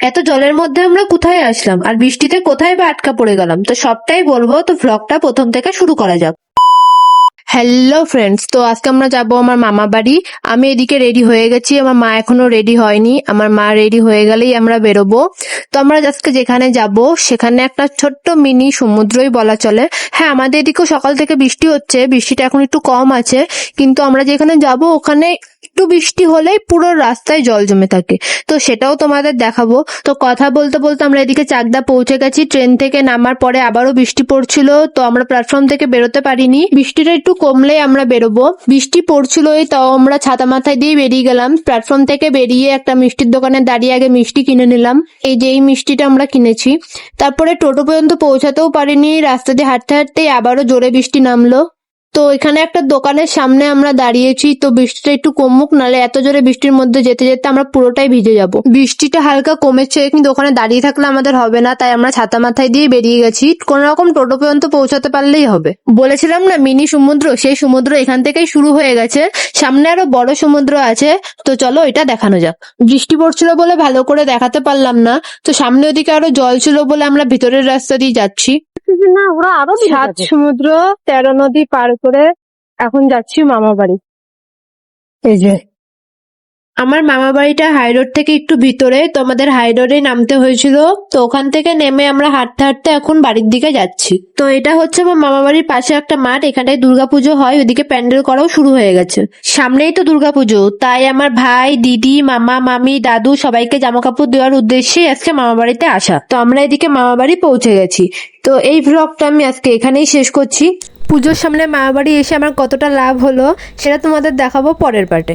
এত জলের মধ্যে আমরা কোথায় আসলাম? আর বৃষ্টিতে কোথায় বা আটকা পড়ে গেলাম? তো সবটাই বলব, তো ভ্লগটা প্রথম থেকে শুরু করা যাক। হ্যালো ফ্রেন্ডস তো আজকে আমরা যাব আমার মামা বাড়ি। আমি এদিকে রেডি হয়ে গেছি। আমার মা এখনও রেডি হয়নি। আমার মা রেডি হয়ে গেলেই আমরা বেরোবো। তো আমরা আজকে যেখানে যাব, সেখানে একটা ছোট্ট মিনি সমুদ্রই বলা চলে। হ্যাঁ আমাদের এদিকেও সকাল থেকে বৃষ্টি হচ্ছে। বৃষ্টিটা এখন একটু কম আছে। কিন্তু আমরা যেখানে যাব, ওখানে একটু বৃষ্টি হলেই পুরো রাস্তায় জল জমে থাকে। তো সেটাও তোমাদের দেখাবো। তো কথা বলতে বলতে আমরা এদিকে চাকদা পৌঁছে গেছি। ট্রেন থেকে নামার পরে আবারও বৃষ্টি পড়ছিল। তো আমরা প্ল্যাটফর্ম থেকে বেরোতে পারিনি। বৃষ্টিটা একটু কমলে আমরা বেরোবো। বৃষ্টি পড়ছিলই, তাও আমরা ছাতা মাথায় দিয়ে বেরিয়ে গেলাম। প্ল্যাটফর্ম থেকে বেরিয়ে একটা মিষ্টির দোকানে দাঁড়িয়ে আগে মিষ্টি কিনে নিলাম। এই যে এই মিষ্টিটা আমরা কিনেছি। তারপরে টোটো পর্যন্ত পৌঁছাতেও পারিনি। রাস্তা দিয়ে হাঁটতে হাঁটতে আবারও জোরে বৃষ্টি নামলো। তো এখানে একটা দোকানের সামনে আমরা দাঁড়িয়েছি তো বৃষ্টিটা একটু কমুক নালে এত জোরে বৃষ্টির মধ্যে যেতে যেতে আমরা পুরোটাই ভিজে যাব। বৃষ্টিটা হালকা কমেছে কিন্তু ওখানে দাঁড়িয়ে থাকলে আমাদের হবে না তাই আমরা ছাতা মাথায় দিয়ে বেরিয়ে গেছি। কোন রকম টোটো পর্যন্ত পৌঁছাতে পারলেই হবে। বলেছিলাম না মিনি সমুদ্র সেই সমুদ্র এখান থেকেই শুরু হয়ে গেছে। সামনে আরও বড় সমুদ্র আছে তো চলো এটা দেখানো যাক। বৃষ্টি পড়ছিল বলে ভালো করে দেখাতে পারলাম না তো সামনে ওদিকে আরও জল ছিল বলে আমরা ভিতরের রাস্তা দিয়ে যাচ্ছি। না ওরা আরও সাত সমুদ্র তেরো নদী পার করে এখন যাচ্ছি মামা বাড়ি। এই যে। আমার মামা বাড়িটা হাই রোড থেকে একটু ভিতরে তো আমাদের হাই রোডে নামতে হয়েছিল তো ওখান থেকে নেমে আমরা হাঁটতে হাঁটতে এখন বাড়ির দিকে যাচ্ছি। তো এটা হচ্ছে আমার মামা বাড়ির পাশে একটা মাঠ এখানটায় দুর্গাপুজো হয় ওদিকে প্যান্ডেল করাও শুরু হয়ে গেছে। সামনেই তো দুর্গাপুজো তাই আমার ভাই দিদি মামা মামি দাদু সবাইকে জামা কাপড় দেওয়ার উদ্দেশ্যেই আজকে মামা বাড়িতে আসা। তো আমরা এদিকে মামা বাড়ি পৌঁছে গেছি। তো এই ভ্লগটা আমি আজকে এখানেই শেষ করছি। পুজোর সামনে মায়াবাড়ি এসে আমার কতটা লাভ হলো সেটা তোমাদের দেখাবো পরের পার্টে